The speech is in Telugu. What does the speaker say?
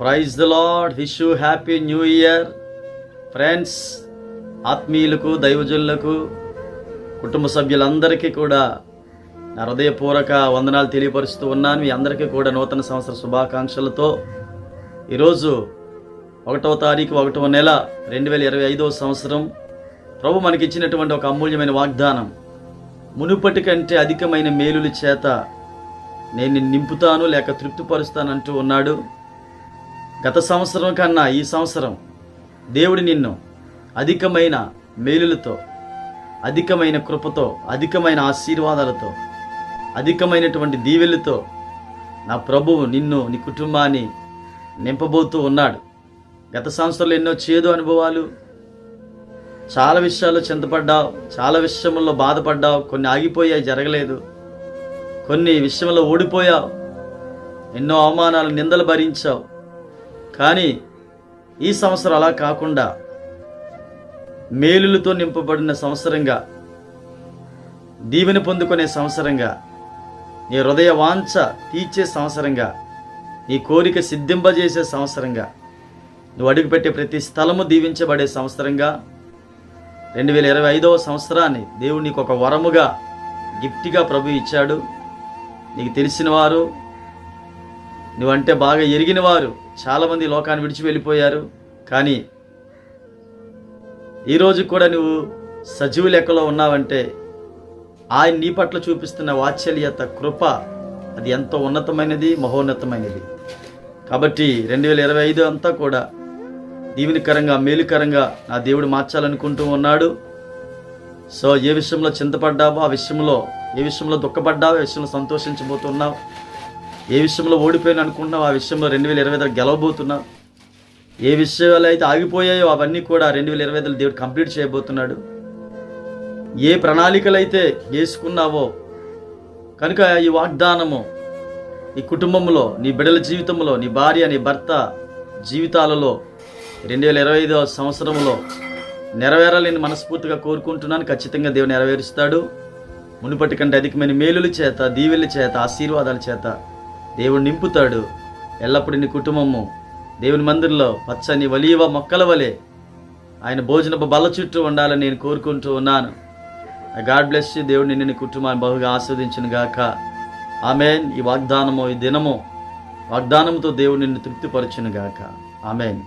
Praise the lord wish you happy new year friends ఆత్మీయులకు దైవజనులకు కుటుంబ సభ్యులందరికీ కూడా నా హృదయపూర్వక వందనాలు తెలియపరుస్తూ ఉన్నాను. మీ అందరికీ కూడా నూతన సంవత్సర శుభాకాంక్షలతో ఈరోజు ఒకటవ తారీఖు ఒకటవ నెల రెండు వేల ఇరవై ఐదవ సంవత్సరం. ప్రభు మనకిచ్చినటువంటి ఒక అమూల్యమైన వాగ్దానం. మునుపటి కంటే అధికమైన మేలుల చేత నేను నింపుతాను లేక తృప్తిపరుస్తానంటూ ఉన్నాడు. గత సంవత్సరం కన్నా ఈ సంవత్సరం దేవుడు నిన్ను అధికమైన మేలులతో అధికమైన కృపతో అధికమైన ఆశీర్వాదాలతో అధికమైనటువంటి దీవెలతో నా ప్రభువు నిన్ను నీ కుటుంబాన్ని నింపబోతూ ఉన్నాడు. గత సంవత్సరంలో ఎన్నో చేదు అనుభవాలు చాలా విషయాల్లో చింతపడ్డావు చాలా విషయంలో బాధపడ్డావు కొన్ని ఆగిపోయాయి జరగలేదు. కొన్ని విషయంలో ఓడిపోయావు ఎన్నో అవమానాలు నిందలు భరించావు. కానీ ఈ సంవత్సరం అలా కాకుండా మేలులతో నింపబడిన సంవత్సరంగా దీవెన పొందుకునే సంవత్సరంగా నీ హృదయ వాంఛ తీర్చే సంవత్సరంగా నీ కోరిక సిద్ధింపజేసే సంవత్సరంగా నువ్వు అడుగుపెట్టే ప్రతి స్థలము దీవించబడే సంవత్సరంగా రెండు వేల ఇరవై ఐదవ సంవత్సరాన్ని దేవుడు నీకు ఒక వరముగా గిఫ్ట్గా ప్రభు ఇచ్చాడు. నీకు తెలిసిన వారు నువ్వంటే బాగా ఎరిగిన వారు. చాలామంది లోకాన్ని విడిచి వెళ్ళిపోయారు. కానీ ఈరోజు కూడా నువ్వు సజీవ లెక్కలో ఉన్నావంటే ఆయన నీ పట్ల చూపిస్తున్న వాత్సల్యత కృప అది ఎంతో ఉన్నతమైనది మహోన్నతమైనది. కాబట్టి రెండు వేల ఇరవై ఐదు అంతా కూడా దీవెనికరంగా మేలుకరంగా నా దేవుడు మార్చాలనుకుంటూ ఉన్నాడు. సో ఏ విషయంలో చింతపడ్డావో ఆ విషయంలో ఏ విషయంలో దుఃఖపడ్డావో ఆ విషయంలో సంతోషించబోతున్నావు? ఏ విషయంలో ఓడిపోయాను అనుకుంటున్నావు? ఆ విషయంలో రెండు వేల ఇరవై ఐదు గెలవబోతున్నావు? ఏ విషయాలు అయితే ఆగిపోయాయో అవన్నీ కూడా రెండు వేల ఇరవై ఐదులో దేవుడు కంప్లీట్ చేయబోతున్నాడు. ఏ ప్రణాళికలు అయితే వేసుకున్నావో కనుక ఈ వాగ్దానము ఈ కుటుంబంలో నీ బిడ్డల జీవితంలో నీ భార్య నీ భర్త జీవితాలలో రెండు వేల ఇరవై ఐదవ సంవత్సరంలో నెరవేరాలని మనస్ఫూర్తిగా కోరుకుంటున్నాను. ఖచ్చితంగా దేవుడు నెరవేరుస్తాడు. మునుపటి కంటే అధికమైన మేలుల చేత దీవెల చేత ఆశీర్వాదాల చేత దేవుడు నింపుతాడు. ఎల్లప్పుడూ నీ కుటుంబము దేవుని మందిరంలో పచ్చని వలీవ మొక్కల వలె ఆయన భోజనపు బల్ల చుట్టూ ఉండాలని నేను కోరుకుంటూ ఉన్నాను. గాడ్ బ్లెస్ దేవుడిని దేవుడు నిన్ను నీ కుటుంబాన్ని బహుగా ఆస్వాదించను గాక. ఆమెన్. ఈ వాగ్దానము ఈ దినము వాగ్దానంతో దేవుడు నిన్ను తృప్తిపరచును గాక. ఆమెన్.